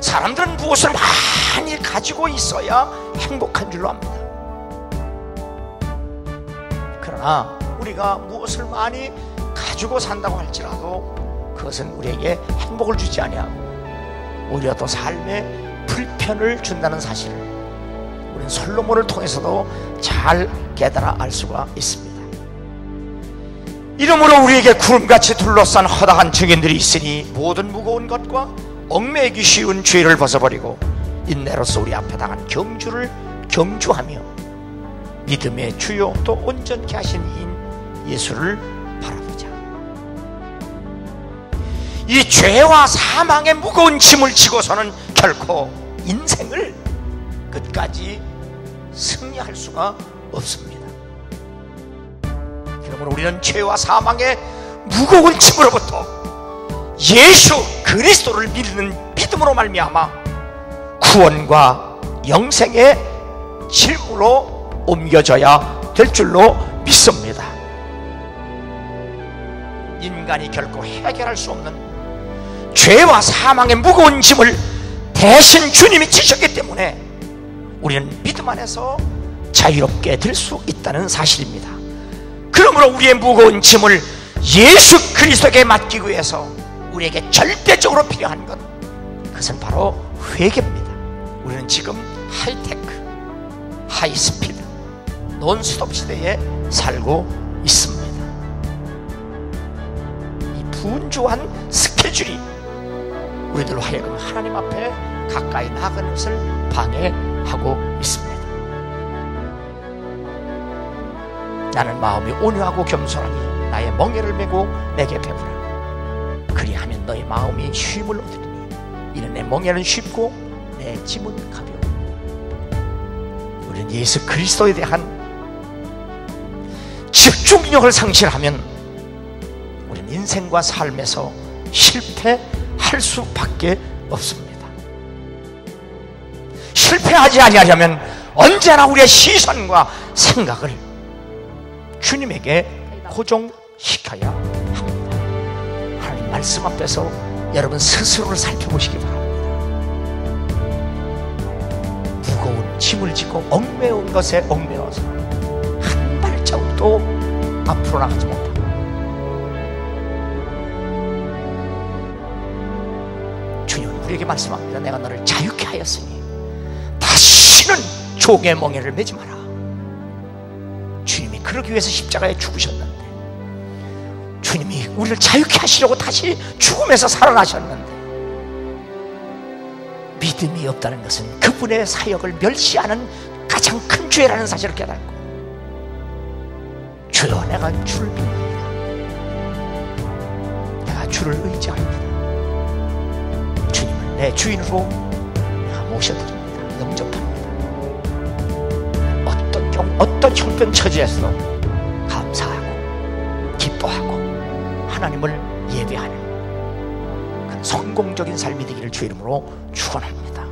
사람들은 무엇을 많이 가지고 있어야 행복한 줄로 압니다. 그러나 우리가 무엇을 많이 가지고 산다고 할지라도 그것은 우리에게 행복을 주지 아니하고 오히려 또 삶에 불편을 준다는 사실을 우리는 솔로몬을 통해서도 잘 깨달아 알 수가 있습니다. 이러므로 우리에게 구름같이 둘러싼 허다한 증인들이 있으니 모든 무거운 것과 얽매기 쉬운 죄를 벗어버리고 인내로서 우리 앞에 당한 경주를 경주하며 믿음의 주요 또 온전케 하신 이인 예수를 바라보자. 이 죄와 사망의 무거운 짐을 지고서는 결코 인생을 끝까지 승리할 수가 없습니다. 그러므로 우리는 죄와 사망의 무거운 짐으로부터 예수 그리스도를 믿는 믿음으로 말미암아 구원과 영생의 질무로 옮겨져야 될 줄로 믿습니다. 인간이 결코 해결할 수 없는 죄와 사망의 무거운 짐을 대신 주님이 지셨기 때문에 우리는 믿음 안에서 자유롭게 될 수 있다는 사실입니다. 그러므로 우리의 무거운 짐을 예수 그리스도에게 맡기기 위해서 우리에게 절대적으로 필요한 것 그것은 바로 회개입니다. 우리는 지금 하이테크, 하이스피드, 논스톱 시대에 살고 있습니다. 이 분주한 스케줄이 우리들로 하여금 하나님 앞에 가까이 나가는 것을 방해하고 있습니다. 나는 마음이 온유하고 겸손하니 나의 멍에를 메고 내게 배부라. 그리하면 너의 마음이 쉼을 얻으리니 이는 내 멍에는 쉽고 내 짐은 가벼워. 우리는 예수 그리스도에 대한 집중력을 상실하면 우리는 인생과 삶에서 실패할 수밖에 없습니다. 실패하지 아니하려면 언제나 우리의 시선과 생각을 주님에게 고정시켜야 말씀 앞에서 여러분 스스로를 살펴보시기 바랍니다. 무거운 짐을 지고 얽매운 것에 얽매어서 한 발자국도 앞으로 나가지 못하고 주님은 우리에게 말씀합니다. 내가 너를 자유케 하였으니 다시는 종의 멍에를 매지 마라. 주님이 그러기 위해서 십자가에 죽으셨는데 주님이 우리를 자유케 하시려고 다시 죽음에서 살아나셨는데 믿음이 없다는 것은 그분의 사역을 멸시하는 가장 큰 죄라는 사실을 깨닫고 주여 내가 주를 믿습니다. 내가 주를 의지합니다. 주님을 내 주인으로 내가 모셔드립니다. 영접합니다. 어떤 경 어떤 형편 처지에서 하나님을 예배하는 그 성공적인 삶이 되기를 주 이름으로 축원합니다.